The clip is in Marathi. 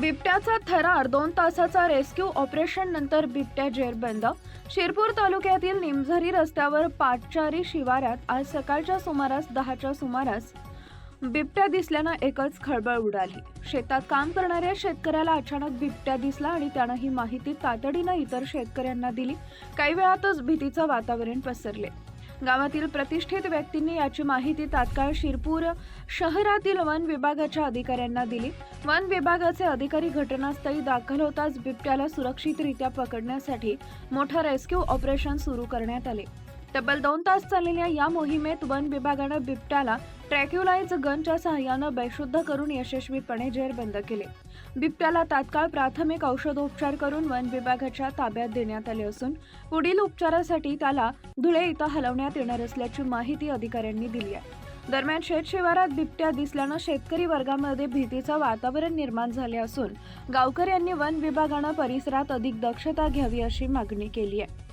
बिबट्याचा थरार दोन तासाचा रेस्क्यू ऑपरेशन नंतर बिबट्या जेरबंद. शिरपूर तालुक्यातील निमझरी रस्त्यावर पाटचारी शिवारात आज सकाळच्या सुमारास दहाच्या सुमारास बिबट्या दिसल्यानं एकच खळबळ उडाली. शेतात काम करणाऱ्या शेतकऱ्याला अचानक बिबट्या दिसला आणि त्यानं ही माहिती तातडीनं इतर शेतकऱ्यांना दिली. काही वेळातच भीतीचं वातावरण पसरले. गावातील प्रतिष्ठित व्यक्तींनी याची माहिती तात्काळ शिरपूर शहरातील वन विभागाच्या अधिकाऱ्यांना दिली. वन विभागाचे अधिकारी घटनास्थळी दाखल होताच बिबट्याला सुरक्षितरित्या पकडण्यासाठी मोठं रेस्क्यू ऑपरेशन सुरू करण्यात आले. तब्बल दोन तास चाललेल्या या मोहिमेत वन विभागानं बिबट्याला ट्रॅक्युलाइज गनच्या सहाय्यानं बेशुद्ध करून यशस्वीपणे जेरबंद केले. बिबट्याला तात्काळ प्राथमिक औषधोपचार करून वन विभागाच्या ताब्यात देण्यात आले असून पुढील उपचारासाठी त्याला धुळे इथं हलवण्यात येणार असल्याची माहिती अधिकाऱ्यांनी दिली आहे. दरम्यान शेत शिवारात बिबट्या दिसल्यानं शेतकरी वर्गामध्ये भीतीचं वातावरण निर्माण झाले असून गावकऱ्यांनी वन विभागानं परिसरात अधिक दक्षता घ्यावी अशी मागणी केली आहे.